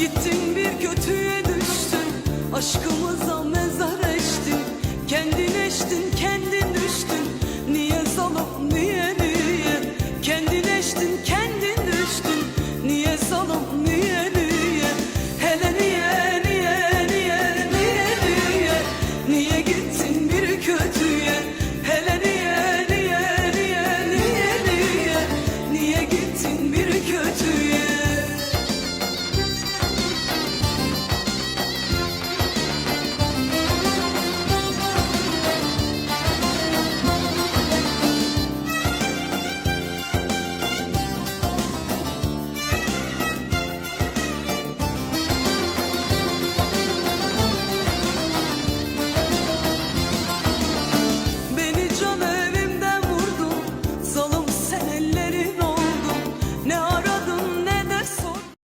Gittin bir kötüye düştün Aşkımıza mezar eştin. Kendin eştin kendin düştün. Niye salım niye niye? Kendin eştin kendin düştün. Niye salım niye niye? Hele niye niye niye niye niye niye? Niye